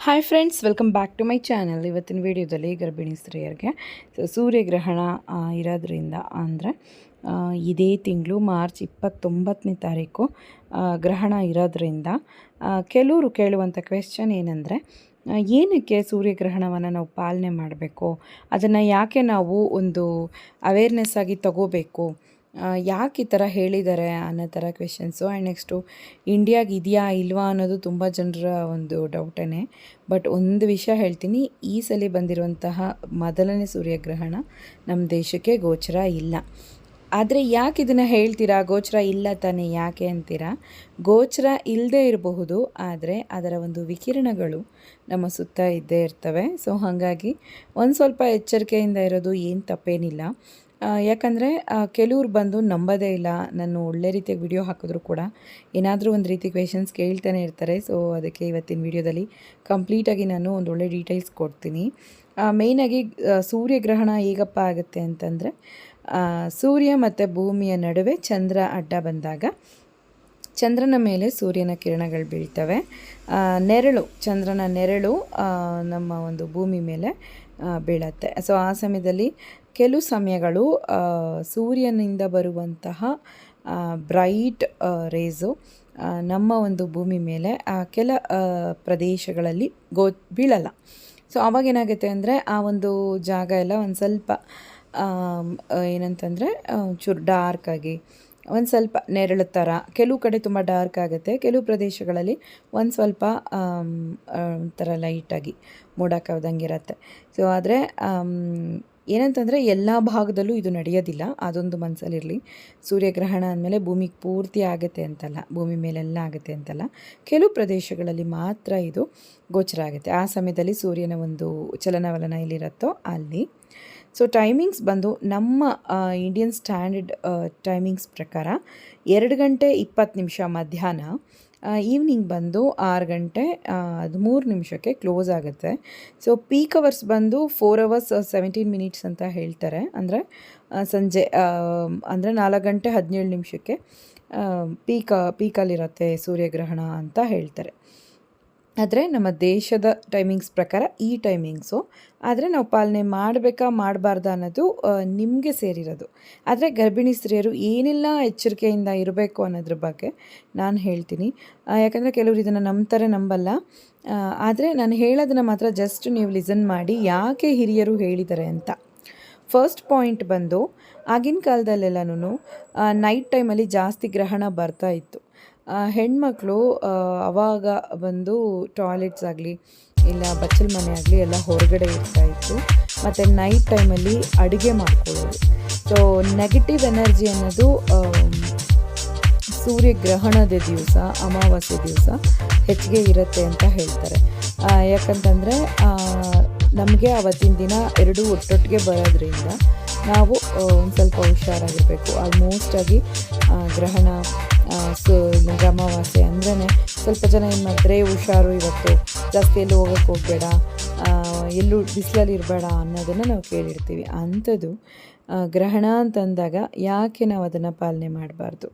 Hi friends welcome back to my channel ಇವತ್ತಿನ ವಿಡಿಯೋದಲ್ಲಿ ಗರ್ಭಿಣಿ ಸ್ತ್ರೀಯರಿಗೆ ಸೊ ಸೂರ್ಯಗ್ರಹಣ ಇರೋದ್ರಿಂದ ಅಂದರೆ ಇದೇ ತಿಂಗಳು ಮಾರ್ಚ್ ಇಪ್ಪತ್ತೊಂಬತ್ತನೇ ತಾರೀಕು ಗ್ರಹಣ ಇರೋದ್ರಿಂದ ಕೆಲವರು ಕೇಳುವಂಥ ಕ್ವೆಶ್ಚನ್ ಏನಂದರೆ ಏನಕ್ಕೆ ಸೂರ್ಯಗ್ರಹಣವನ್ನು ನಾವು ಪಾಲನೆ ಮಾಡಬೇಕು? ಅದನ್ನು ಯಾಕೆ ನಾವು ಒಂದು ಅವೇರ್ನೆಸ್ ಆಗಿ ತಗೋಬೇಕು? ಯಾಕೆ ಈ ಥರ ಹೇಳಿದ್ದಾರೆ ಅನ್ನೋ ಥರ ಕ್ವೆಶನ್ಸು ಆ್ಯಂಡ್ ನೆಕ್ಸ್ಟು ಇಂಡಿಯಾಗೆ ಇದೆಯಾ ಇಲ್ವಾ ಅನ್ನೋದು ತುಂಬ ಜನರ ಒಂದು ಡೌಟೇ ಬಟ್ ಒಂದು ವಿಷಯ ಹೇಳ್ತೀನಿ, ಈ ಸಲ ಬಂದಿರುವಂತಹ ಮೊದಲನೇ ಸೂರ್ಯಗ್ರಹಣ ನಮ್ಮ ದೇಶಕ್ಕೆ ಗೋಚರ ಇಲ್ಲ. ಆದರೆ ಯಾಕೆ ಇದನ್ನು ಹೇಳ್ತೀರಾ? ಗೋಚರ ಇಲ್ಲ ತಾನೇ, ಯಾಕೆ ಅಂತೀರಾ? ಗೋಚರ ಇಲ್ಲದೇ ಇರಬಹುದು, ಆದರೆ ಅದರ ಒಂದು ವಿಕಿರಣಗಳು ನಮ್ಮ ಸುತ್ತ ಇದ್ದೇ ಇರ್ತವೆ. ಸೊ ಹಾಗಾಗಿ ಒಂದು ಸ್ವಲ್ಪ ಎಚ್ಚರಿಕೆಯಿಂದ ಇರೋದು ಏನು ತಪ್ಪೇನಿಲ್ಲ. ಯಾಕಂದರೆ ಕೆಲವ್ರು ಬಂದು ನಂಬೋದೇ ಇಲ್ಲ. ನಾನು ಒಳ್ಳೆ ರೀತಿಯಾಗಿ ವಿಡಿಯೋ ಹಾಕಿದ್ರು ಕೂಡ. ಏನಾದರೂ ಒಂದು ರೀತಿ ಕ್ವೆಶನ್ಸ್ ಕೇಳ್ತಾನೆ ಇರ್ತಾರೆ. ಸೊ ಅದಕ್ಕೆ ಇವತ್ತಿನ ವಿಡಿಯೋದಲ್ಲಿ ಕಂಪ್ಲೀಟಾಗಿ ನಾನು ಒಂದು ಒಳ್ಳೆ ಡೀಟೇಲ್ಸ್ ಕೊಡ್ತೀನಿ. ಮೇಯ್ನಾಗಿ ಸೂರ್ಯಗ್ರಹಣ ಹೇಗಪ್ಪ ಆಗುತ್ತೆ ಅಂತಂದರೆ ಸೂರ್ಯ ಮತ್ತು ಭೂಮಿಯ ನಡುವೆ ಚಂದ್ರ ಅಡ್ಡ ಬಂದಾಗ, ಚಂದ್ರನ ಮೇಲೆ ಸೂರ್ಯನ ಕಿರಣಗಳು ಬೀಳ್ತವೆ. ನೆರಳು, ಚಂದ್ರನ ನೆರಳು ನಮ್ಮ ಒಂದು ಭೂಮಿ ಮೇಲೆ ಬೀಳತ್ತೆ. ಸೊ ಆ ಸಮಯದಲ್ಲಿ ಕೆಲವು ಸಮಯಗಳು ಸೂರ್ಯನಿಂದ ಬರುವಂತಹ ಬ್ರೈಟ್ ರೇಸು ನಮ್ಮ ಒಂದು ಭೂಮಿ ಮೇಲೆ ಕೆಲ ಪ್ರದೇಶಗಳಲ್ಲಿ ಗೋ, ಬೀಳಲ್ಲ. ಸೊ ಅವಾಗ ಏನಾಗುತ್ತೆ ಅಂದರೆ, ಆ ಒಂದು ಜಾಗ ಎಲ್ಲ ಒಂದು ಸ್ವಲ್ಪ ಏನಂತಂದರೆ ಚೂರು ಡಾರ್ಕ್ ಆಗಿ, ಒಂದು ಸ್ವಲ್ಪ ನೆರಳು ಥರ ಕೆಲವು ಕಡೆ ತುಂಬ ಡಾರ್ಕ್ ಆಗುತ್ತೆ, ಕೆಲವು ಪ್ರದೇಶಗಳಲ್ಲಿ ಒಂದು ಸ್ವಲ್ಪ ಒಂಥರ ಲೈಟಾಗಿ ಮೋಡ ಇರುತ್ತೆ. ಸೊ ಆದರೆ ಏನಂತಂದರೆ ಎಲ್ಲ ಭಾಗದಲ್ಲೂ ಇದು ನಡೆಯೋದಿಲ್ಲ, ಅದೊಂದು ಮನಸ್ಸಲ್ಲಿರಲಿ ಸೂರ್ಯಗ್ರಹಣ ಅಂದಮೇಲೆ ಭೂಮಿಗೆ ಪೂರ್ತಿ ಆಗುತ್ತೆ ಅಂತಲ್ಲ, ಭೂಮಿ ಮೇಲೆಲ್ಲ ಆಗುತ್ತೆ ಅಂತಲ್ಲ. ಕೆಲವು ಪ್ರದೇಶಗಳಲ್ಲಿ ಮಾತ್ರ ಇದು ಗೋಚರ ಆಗುತ್ತೆ. ಆ ಸಮಯದಲ್ಲಿ ಸೂರ್ಯನ ಒಂದು ಚಲನವಲನ ಎಲ್ಲಿರುತ್ತೋ ಅಲ್ಲಿ. ಸೊ ಟೈಮಿಂಗ್ಸ್ ಬಂದು ನಮ್ಮ ಇಂಡಿಯನ್ ಸ್ಟ್ಯಾಂಡರ್ಡ್ ಟೈಮಿಂಗ್ಸ್ ಪ್ರಕಾರ ಎರಡು ಗಂಟೆ ಇಪ್ಪತ್ತು ನಿಮಿಷ ಮಧ್ಯಾಹ್ನ ಈವ್ನಿಂಗ್ ಬಂದು ಆರು ಗಂಟೆ ಹದಿಮೂರು ನಿಮಿಷಕ್ಕೆ ಕ್ಲೋಸ್ ಆಗುತ್ತೆ. ಸೊ ಪೀಕ್ ಅವರ್ಸ್ ಬಂದು ಫೋರ್ ಅವರ್ಸ್ ಸೆವೆಂಟೀನ್ ಮಿನಿಟ್ಸ್ ಅಂತ ಹೇಳ್ತಾರೆ. ಅಂದರೆ ಸಂಜೆ ಅಂದರೆ ನಾಲ್ಕು ಗಂಟೆ ಹದಿನೇಳು ನಿಮಿಷಕ್ಕೆ ಪೀಕ ಪೀಕಲ್ಲಿರುತ್ತೆ ಸೂರ್ಯಗ್ರಹಣ ಅಂತ ಹೇಳ್ತಾರೆ. ಆದರೆ ನಮ್ಮ ದೇಶದ ಟೈಮಿಂಗ್ಸ್ ಪ್ರಕಾರ ಈ ಟೈಮಿಂಗ್ಸು ಆದರೆ ನಾವು ಪಾಲನೆ ಮಾಡಬೇಕಾ ಮಾಡಬಾರ್ದಾ ಅನ್ನೋದು ನಿಮಗೆ ಸೇರಿರೋದು. ಆದರೆ ಗರ್ಭಿಣಿ ಸ್ತ್ರೀಯರು ಏನೆಲ್ಲ ಎಚ್ಚರಿಕೆಯಿಂದ ಇರಬೇಕು ಅನ್ನೋದ್ರ ಬಗ್ಗೆ ನಾನು ಹೇಳ್ತೀನಿ. ಯಾಕಂದರೆ ಕೆಲವರು ಇದನ್ನು ನಂಬ್ತಾರೆ, ನಂಬಲ್ಲ. ಆದರೆ ನಾನು ಹೇಳೋದನ್ನು ಮಾತ್ರ ಜಸ್ಟ್ ನೀವು ಲಿಸನ್ ಮಾಡಿ ಯಾಕೆ ಹಿರಿಯರು ಹೇಳಿದ್ದಾರೆ ಅಂತ. ಫಸ್ಟ್ ಪಾಯಿಂಟ್ ಬಂದು, ಆಗಿನ ಕಾಲದಲ್ಲೆಲ್ಲನೂ ನೈಟ್ ಟೈಮಲ್ಲಿ ಜಾಸ್ತಿ ಗ್ರಹಣ ಬರ್ತಾ ಇತ್ತು. ಹೆಣ್ಮಕ್ಳು ಅವಾಗ ಬಂದು ಟಾಯ್ಲೆಟ್ಸ್ ಆಗಲಿ, ಇಲ್ಲ ಬಚ್ಚಲ್ ಮನೆ ಆಗಲಿ ಎಲ್ಲ ಹೊರಗಡೆ ಇರ್ತಾ ಇತ್ತು. ಮತ್ತು ನೈಟ್ ಟೈಮಲ್ಲಿ ಅಡುಗೆ ಮಾಡ್ಕೊಳ್ಳೋದು. ಸೊ ನೆಗೆಟಿವ್ ಎನರ್ಜಿ ಅನ್ನೋದು ಸೂರ್ಯಗ್ರಹಣದ ದಿವಸ, ಅಮಾವಾಸ್ಯೆ ದಿವಸ ಹೆಚ್ಚಿಗೆ ಇರುತ್ತೆ ಅಂತ ಹೇಳ್ತಾರೆ. ಯಾಕಂತಂದರೆ ನಮಗೆ ಅವತ್ತಿನ ದಿನ ಎರಡು ಒಟ್ಟೊಟ್ಟಿಗೆ ಬರೋದ್ರಿಂದ ನಾವು ಒಂದು ಸ್ವಲ್ಪ ಹುಷಾರಾಗಿರಬೇಕು. ಆಲ್ಮೋಸ್ಟಾಗಿ ಗ್ರಹಣ ಸೊ ಅಮಾವಾಸ್ಯೆ ಅಂದ್ರೇ ಸ್ವಲ್ಪ ಜನ ಏನು ಮಾಡ್ತಾರೆ, ಹುಷಾರು ಇವತ್ತು. ಜಾಸ್ತಿ ಎಲ್ಲೂ ಹೋಗೋಕ್ಕೆ ಹೋಗಬೇಡ. ಎಲ್ಲೂ ಬಿಸಿಲಲ್ಲಿ ಇರಬೇಡ ಅನ್ನೋದನ್ನು ನಾವು ಕೇಳಿರ್ತೀವಿ. ಅಂಥದ್ದು ಗ್ರಹಣ ಅಂತಂದಾಗ ಯಾಕೆ ನಾವು ಅದನ್ನು ಪಾಲನೆ ಮಾಡಬಾರ್ದು?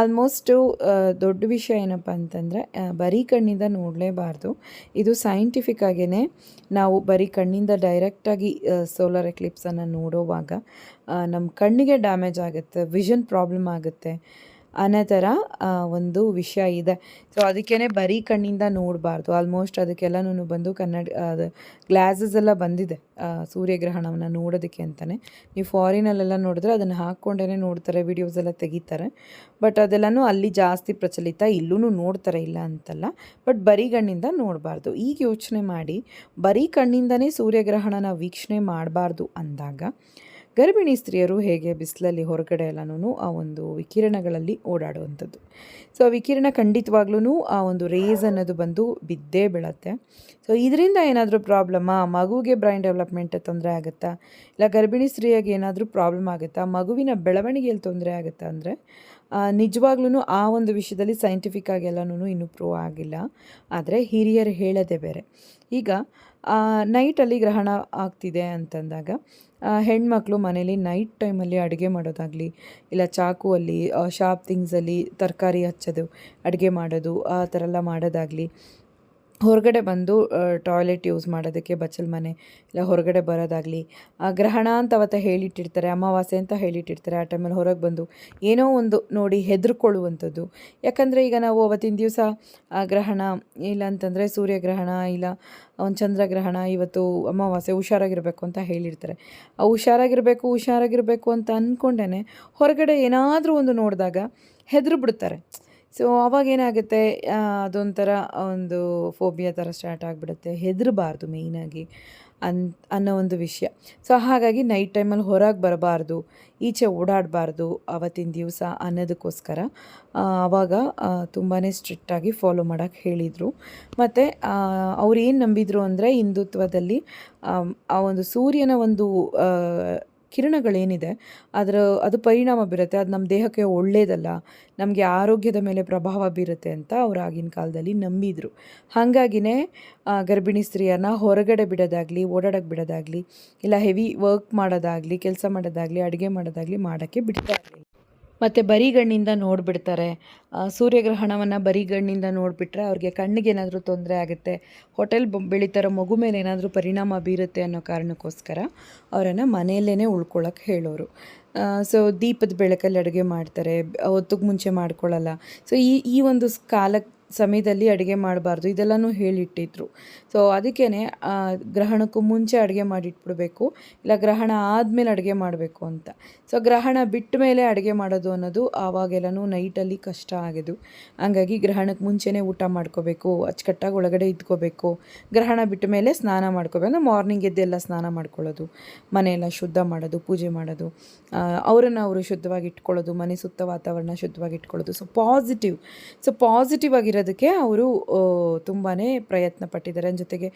ಆಲ್ಮೋಸ್ಟು ದೊಡ್ಡ ವಿಷಯ ಏನಪ್ಪ ಅಂತಂದರೆ ಬರೀ ಕಣ್ಣಿಂದ ನೋಡಲೇಬಾರ್ದು. ಇದು ಸೈಂಟಿಫಿಕ್ ಆಗೇ ನಾವು ಬರೀ ಕಣ್ಣಿಂದ ಡೈರೆಕ್ಟಾಗಿ ಸೋಲಾರ್ ಎಕ್ಲಿಪ್ಸನ್ನು ನೋಡೋವಾಗ ನಮ್ಮ ಕಣ್ಣಿಗೆ ಡ್ಯಾಮೇಜ್ ಆಗುತ್ತೆ ವಿಷನ್ ಪ್ರಾಬ್ಲಮ್ ಆಗುತ್ತೆ. ಅನ್ನೋ ಥರ ಒಂದು ವಿಷಯ ಇದೆ. ಸೊ ಅದಕ್ಕೇ ಬರೀ ಕಣ್ಣಿಂದ ನೋಡಬಾರ್ದು. ಆಲ್ಮೋಸ್ಟ್ ಅದಕ್ಕೆಲ್ಲನೂ ಬಂದು ಕನ್ನಡ, ಅದು ಗ್ಲಾಸಸ್ ಎಲ್ಲ ಬಂದಿದೆ ಸೂರ್ಯಗ್ರಹಣವನ್ನು ನೋಡೋದಕ್ಕೆ ಅಂತಲೇ ನೀವು ಫಾರಿನಲ್ಲೆಲ್ಲ ನೋಡಿದ್ರೆ ಅದನ್ನು ಹಾಕ್ಕೊಂಡೇ ನೋಡ್ತಾರೆ ವೀಡಿಯೋಸ್ ಎಲ್ಲ ತೆಗಿತಾರೆ. ಬಟ್ ಅದೆಲ್ಲನೂ ಅಲ್ಲಿ ಜಾಸ್ತಿ ಪ್ರಚಲಿತ ಇಲ್ಲೂ ನೋಡ್ತಾರೆ, ಇಲ್ಲ ಅಂತಲ್ಲ. ಬಟ್ ಬರೀ ಕಣ್ಣಿಂದ ನೋಡಬಾರ್ದು. ಈಗ ಯೋಚನೆ ಮಾಡಿ, ಬರೀ ಕಣ್ಣಿಂದನೇ ಸೂರ್ಯಗ್ರಹಣನ ವೀಕ್ಷಣೆ ಮಾಡಬಾರ್ದು ಅಂದಾಗ ಗರ್ಭಿಣಿ ಸ್ತ್ರೀಯರು ಹೇಗೆ ಬಿಸಿಲಲ್ಲಿ ಹೊರಗಡೆ ಎಲ್ಲನೂ ಆ ಒಂದು ವಿಕಿರಣಗಳಲ್ಲಿ ಓಡಾಡುವಂಥದ್ದು. ಸೊ ಆ ವಿಕಿರಣ ಖಂಡಿತವಾಗ್ಲೂ ಆ ಒಂದು ರೇಸ್ ಅನ್ನೋದು ಬಂದು ಬಿದ್ದೇ ಬೀಳತ್ತೆ. ಸೊ ಇದರಿಂದ ಏನಾದರೂ ಪ್ರಾಬ್ಲಮ್ಮಾ ಮಗುವಿಗೆ ಬ್ರೈನ್ ಡೆವಲಪ್ಮೆಂಟ್ ತೊಂದರೆ ಆಗುತ್ತಾ? ಇಲ್ಲ ಗರ್ಭಿಣಿ ಸ್ತ್ರೀಯಾಗಿ ಏನಾದರೂ ಪ್ರಾಬ್ಲಮ್ ಆಗುತ್ತಾ? ಮಗುವಿನ ಬೆಳವಣಿಗೆಯಲ್ಲಿ ತೊಂದರೆ ಆಗುತ್ತಾ ಅಂದರೆ ನಿಜವಾಗ್ಲೂ ಆ ಒಂದು ವಿಷಯದಲ್ಲಿ ಸೈಂಟಿಫಿಕ್ ಆಗಿ ಎಲ್ಲನೂ ಇನ್ನೂ ಪ್ರೂವ್ ಆಗಿಲ್ಲ. ಆದರೆ ಹಿರಿಯರು ಹೇಳೋದೇ ಬೇರೆ. ಈಗ ನೈಟಲ್ಲಿ ಗ್ರಹಣ ಆಗ್ತಿದೆ ಅಂತಂದಾಗ ಹೆಣ್ಮಕ್ಳು ಮನೇಲಿ ನೈಟ್ ಟೈಮಲ್ಲಿ ಅಡುಗೆ ಮಾಡೋದಾಗಲಿ, ಇಲ್ಲ ಚಾಕುವಲ್ಲಿ ಶಾರ್ಪ್ ಥಿಂಗ್ಸಲ್ಲಿ ತರಕಾರಿ ಹಚ್ಚೋದು, ಅಡುಗೆ ಮಾಡೋದು, ಆ ಥರ ಎಲ್ಲ ಮಾಡೋದಾಗಲಿ ಹೊರಗಡೆ ಬಂದು ಟಾಯ್ಲೆಟ್ ಯೂಸ್ ಮಾಡೋದಕ್ಕೆ ಬಚ್ಚಲ ಮನೆ, ಇಲ್ಲ ಹೊರಗಡೆ ಬರೋದಾಗಲಿ ಗ್ರಹಣ ಅಂತ ಅವತ್ತು ಹೇಳಿಟ್ಟಿರ್ತಾರೆ, ಅಮಾವಾಸ್ಯೆ ಅಂತ ಹೇಳಿಟ್ಟಿರ್ತಾರೆ, ಆ ಟೈಮಲ್ಲಿ ಹೊರಗೆ ಬಂದು ಏನೋ ಒಂದು ನೋಡಿ ಹೆದರ್ಕೊಳ್ಳುವಂಥದ್ದು. ಯಾಕಂದರೆ ಈಗ ನಾವು ಅವತ್ತಿನ ದಿವಸ ಗ್ರಹಣ ಇಲ್ಲ ಅಂತಂದರೆ ಸೂರ್ಯಗ್ರಹಣ ಇಲ್ಲ ಒಂದು ಚಂದ್ರಗ್ರಹಣ ಇವತ್ತು ಅಮಾವಾಸ್ಯೆ ಹುಷಾರಾಗಿರಬೇಕು ಅಂತ ಹೇಳಿರ್ತಾರೆ. ಆ ಹುಷಾರಾಗಿರಬೇಕು ಹುಷಾರಾಗಿರಬೇಕು ಅಂತ ಅಂದ್ಕೊಂಡೇ ಹೊರಗಡೆ ಏನಾದರೂ ಒಂದು ನೋಡಿದಾಗ ಹೆದರು ಬಿಡ್ತಾರೆ ಸೊ ಅವಾಗ ಏನಾಗುತ್ತೆ? ಆ, ಅದೊಂಥರ ಒಂದು ಫೋಬಿಯಾ ಥರ ಸ್ಟಾರ್ಟ್ ಆಗಿಬಿಡುತ್ತೆ. ಹೆದರಬಾರ್ದು ಮೇಯ್ನಾಗಿ ಅನ್ ಅನ್ನೋ ಒಂದು ವಿಷಯ. ಸೊ ಹಾಗಾಗಿ ನೈಟ್ ಟೈಮಲ್ಲಿ ಹೊರಗೆ ಬರಬಾರ್ದು. ಈಚೆ ಓಡಾಡಬಾರ್ದು ಅವತ್ತಿನ ದಿವಸ ಅನ್ನೋದಕ್ಕೋಸ್ಕರ. ಆವಾಗ ತುಂಬಾ ಸ್ಟ್ರಿಕ್ಟಾಗಿ ಫಾಲೋ ಮಾಡೋಕ್ಕೆ ಹೇಳಿದರು. ಮತ್ತು ಅವ್ರು ಏನು ನಂಬಿದ್ರು ಅಂದರೆ ಹಿಂದುತ್ವದಲ್ಲಿ ಆ ಒಂದು ಸೂರ್ಯನ ಒಂದು ಕಿರಣಗಳೇನಿದೆ, ಅದರ, ಅದು ಪರಿಣಾಮ ಬೀರುತ್ತೆ, ಅದು ನಮ್ಮ ದೇಹಕ್ಕೆ ಒಳ್ಳೆಯದಲ್ಲ ನಮಗೆ ಆರೋಗ್ಯದ ಮೇಲೆ ಪ್ರಭಾವ ಬೀರುತ್ತೆ ಅಂತ ಅವ್ರು ಆಗಿನ ಕಾಲದಲ್ಲಿ ನಂಬಿದರು. ಹಾಗಾಗಿನೇ ಗರ್ಭಿಣಿ ಸ್ತ್ರೀಯನ್ನು ಹೊರಗಡೆ ಬಿಡೋದಾಗಲಿ ಓಡಾಡೋಕ್ಕೆ ಬಿಡೋದಾಗಲಿ, ಇಲ್ಲ ಹೆವಿ ವರ್ಕ್ ಮಾಡೋದಾಗಲಿ, ಕೆಲಸ ಮಾಡೋದಾಗಲಿ, ಅಡುಗೆ ಮಾಡೋದಾಗಲಿ ಮಾಡೋಕ್ಕೆ ಬಿಡ್ತಾ ಇರಲಿಲ್ಲ. ಮತ್ತು ಬರಿಗಣ್ಣಿಂದ ನೋಡಿಬಿಡ್ತಾರೆ. ಸೂರ್ಯಗ್ರಹಣವನ್ನು ಬರಿಗಣ್ಣಿಂದ ನೋಡಿಬಿಟ್ರೆ ಅವ್ರಿಗೆ ಕಣ್ಣಿಗೆ ಏನಾದರೂ ತೊಂದರೆ ಆಗುತ್ತೆ, ಹೋಟೆಲ್ ಬೆಳೀತಾರೋ ಮಗು ಮೇಲೆ ಏನಾದರೂ ಪರಿಣಾಮ ಬೀರುತ್ತೆ ಅನ್ನೋ ಕಾರಣಕ್ಕೋಸ್ಕರ ಅವರನ್ನು ಮನೆಯಲ್ಲೇ ಉಳ್ಕೊಳ್ಳೋಕೆ ಹೇಳೋರು. ಸೊ ದೀಪದ ಬೆಳಕಲ್ಲಿ ಅಡುಗೆ ಮಾಡ್ತಾರೆ, ಹೊತ್ತಿಗೆ ಮುಂಚೆ ಮಾಡ್ಕೊಳ್ಳಲ್ಲ ಸೊ ಈ ಈ ಒಂದು ಕಾಲ ಸಮಯದಲ್ಲಿ ಅಡುಗೆ ಮಾಡಬಾರ್ದು, ಇದೆಲ್ಲನೂ ಹೇಳಿಟ್ಟಿದ್ರು. ಸೊ ಅದಕ್ಕೇ ಗ್ರಹಣಕ್ಕೂ ಮುಂಚೆ ಅಡುಗೆ ಮಾಡಿಟ್ಬಿಡ್ಬೇಕು, ಇಲ್ಲ ಗ್ರಹಣ ಆದಮೇಲೆ ಅಡುಗೆ ಮಾಡಬೇಕು ಅಂತ. ಸೊ ಗ್ರಹಣ ಬಿಟ್ಟ ಮೇಲೆ ಅಡುಗೆ ಮಾಡೋದು ಅನ್ನೋದು ಆವಾಗೆಲ್ಲನೂ ನೈಟಲ್ಲಿ ಕಷ್ಟ ಆಗೋದು. ಹಂಗಾಗಿ ಗ್ರಹಣಕ್ಕೆ ಮುಂಚೆನೇ ಊಟ ಮಾಡ್ಕೋಬೇಕು, ಅಚ್ಚುಕಟ್ಟಾಗಿ ಒಳಗಡೆ ಇದ್ಕೋಬೇಕು. ಗ್ರಹಣ ಬಿಟ್ಟ ಮೇಲೆ ಸ್ನಾನ ಮಾಡ್ಕೋಬೇಕು. ಅಂದರೆ ಮಾರ್ನಿಂಗ್ ಎದ್ದೆಲ್ಲ ಸ್ನಾನ ಮಾಡ್ಕೊಳ್ಳೋದು, ಮನೆಯೆಲ್ಲ ಶುದ್ಧ ಮಾಡೋದು, ಪೂಜೆ ಮಾಡೋದು ಅವರನ್ನು ಅವರು ಶುದ್ಧವಾಗಿ ಇಟ್ಕೊಳ್ಳೋದು, ಮನೆ ಸುತ್ತ ವಾತಾವರಣ ಶುದ್ಧವಾಗಿ ಇಟ್ಕೊಳ್ಳೋದು. ಸೊ ಪಾಸಿಟಿವ್ ಸೊ ಪಾಸಿಟಿವ್ ಆಗಿರೋದಕ್ಕೆ ಅವರು ತುಂಬಾ ಪ್ರಯತ್ನ ಪಟ್ಟಿದ್ದಾರೆ. ಜೊತೆಗೆ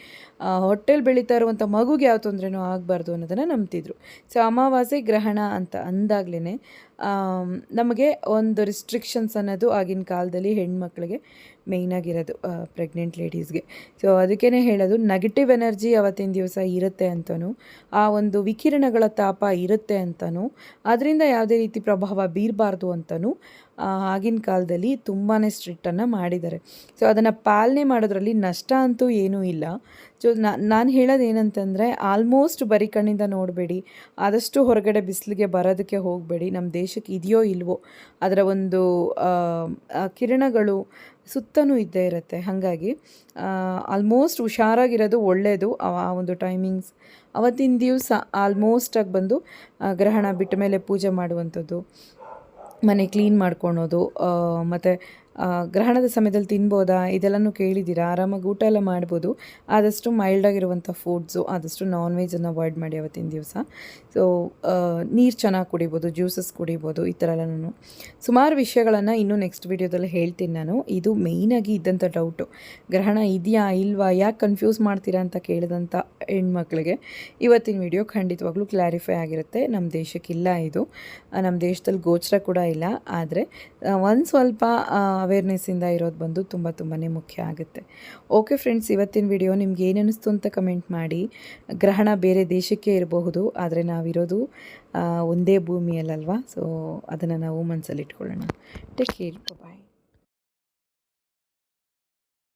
ಹೊಟ್ಟೆಲ್ ಬೆಳೀತಾ ಇರುವಂಥ ಮಗುಗೆ ಯಾವ ತೊಂದರೆನೂ ಆಗಬಾರ್ದು ಅನ್ನೋದನ್ನು ನಂಬ್ತಿದ್ರು. ಸೊ ಅಮಾವಾಸ್ಯೆ ಗ್ರಹಣ ಅಂತ ಅಂದಾಗ್ಲೇ ನಮಗೆ ಒಂದು ರಿಸ್ಟ್ರಿಕ್ಷನ್ಸ್ ಅನ್ನೋದು ಆಗಿನ ಕಾಲದಲ್ಲಿ ಹೆಣ್ಮಕ್ಳಿಗೆ ಮೇಯ್ನಾಗಿರೋದು ಪ್ರೆಗ್ನೆಂಟ್ ಲೇಡೀಸ್ಗೆ ಸೊ ಅದಕ್ಕೇ ಹೇಳೋದು ನೆಗೆಟಿವ್ ಎನರ್ಜಿ ಅವತ್ತಿನ ದಿವಸ ಇರುತ್ತೆ ಅಂತಲೂ ಆ ಒಂದು ವಿಕಿರಣಗಳ ತಾಪ ಇರುತ್ತೆ ಅಂತಲೂ ಅದರಿಂದ ಯಾವುದೇ ರೀತಿ ಪ್ರಭಾವ ಬೀರಬಾರ್ದು ಅಂತಲೂ ಆಗಿನ ಕಾಲದಲ್ಲಿ ತುಂಬಾ ಸ್ಟ್ರಿಕ್ಟನ್ನು ಮಾಡಿದ್ದಾರೆ. ಸೊ ಅದನ್ನು ಪಾಲನೆ ಮಾಡೋದ್ರಲ್ಲಿ ನಷ್ಟ ಅಂತೂ ಏನೂ ಇಲ್ಲ. ಸೊ ನಾನು ಹೇಳೋದು ಏನಂತಂದರೆ ಆಲ್ಮೋಸ್ಟ್ ಬರಿ ಕಣ್ಣಿಂದ ನೋಡಬೇಡಿ, ಆದಷ್ಟು ಹೊರಗಡೆ ಬಿಸಿಲಿಗೆ ಬರೋದಕ್ಕೆ ಹೋಗಬೇಡಿ ನಮ್ಮ ದೇಶಕ್ಕೆ ಇದೆಯೋ ಇಲ್ವೋ, ಅದರ ಒಂದು ಕಿರಣಗಳು ಸುತ್ತಲೂ ಇದ್ದೇ ಇರುತ್ತೆ. ಹಾಗಾಗಿ ಆಲ್ಮೋಸ್ಟ್ ಹುಷಾರಾಗಿರೋದು ಒಳ್ಳೆಯದು ಆ ಒಂದು ಟೈಮಿಂಗ್ಸ್ ಅವತ್ತಿನ ದಿವಸ ಆಲ್ಮೋಸ್ಟಾಗಿ ಬಂದು ಗ್ರಹಣ ಬಿಟ್ಟ ಮೇಲೆ ಪೂಜೆ ಮಾಡುವಂಥದ್ದು, ಮನೆ ಕ್ಲೀನ್ ಮಾಡ್ಕೊಳೋದು ಮತ್ತು ಗ್ರಹಣದ ಸಮಯದಲ್ಲಿ ತಿನ್ಬೋದಾ? ಇದೆಲ್ಲನೂ ಕೇಳಿದ್ದೀರಾ? ಆರಾಮಾಗಿ ಊಟ ಎಲ್ಲ ಮಾಡ್ಬೋದು. ಆದಷ್ಟು ಮೈಲ್ಡಾಗಿರುವಂಥ ಫುಡ್ಸು ಆದಷ್ಟು ನಾನ್ ವೆಜನ್ನು ಅವಾಯ್ಡ್ ಮಾಡಿ ಅವತ್ತಿನ ದಿವಸ. ಸೊ ನೀರು ಚೆನ್ನಾಗಿ ಕುಡಿಬೋದು ಜ್ಯೂಸಸ್ ಕುಡಿಬೋದು, ಈ ಥರ ಎಲ್ಲನೂ. ಸುಮಾರು ವಿಷಯಗಳನ್ನು ಇನ್ನೂ ನೆಕ್ಸ್ಟ್ ವೀಡಿಯೋದಲ್ಲಿ ಹೇಳ್ತೀನಿ ನಾನು. ಇದು ಮೇಯ್ನಾಗಿ ಇದ್ದಂಥ ಡೌಟು ಗ್ರಹಣ ಇದೆಯಾ, ಇಲ್ವಾ? ಯಾಕೆ ಕನ್ಫ್ಯೂಸ್ ಮಾಡ್ತೀರಾ ಅಂತ ಕೇಳಿದಂಥ ಹೆಣ್ಮಕ್ಳಿಗೆ ಇವತ್ತಿನ ವಿಡಿಯೋ ಖಂಡಿತವಾಗ್ಲೂ ಕ್ಲಾರಿಫೈ ಆಗಿರುತ್ತೆ. ನಮ್ಮ ದೇಶಕ್ಕಿಲ್ಲ ಇದು. ನಮ್ಮ ದೇಶದಲ್ಲಿ ಗೋಚರ ಕೂಡ ಇಲ್ಲ. ಆದರೆ ಒಂದು ಸ್ವಲ್ಪ ಅವೇರ್ನೆಸ್ಸಿಂದ ಇರೋದು ಬಂದು ತುಂಬ ತುಂಬಾ ಮುಖ್ಯ ಆಗುತ್ತೆ. ಓಕೆ ಫ್ರೆಂಡ್ಸ್ ಇವತ್ತಿನ ವಿಡಿಯೋ ನಿಮ್ಗೆ ಏನು ಅಂತ ಕಮೆಂಟ್ ಮಾಡಿ. ಗ್ರಹಣ ಬೇರೆ ದೇಶಕ್ಕೆ ಇರಬಹುದು, ಆದರೆ ನಾವಿರೋದು ಒಂದೇ ಭೂಮಿಯಲ್ಲಲ್ವಾ? ಸೊ ಅದನ್ನು ನಾವು ಮನಸ್ಸಲ್ಲಿ ಇಟ್ಕೊಳ್ಳೋಣ ಟೇಕ್ ಕೇರ್ ಬಾಯ್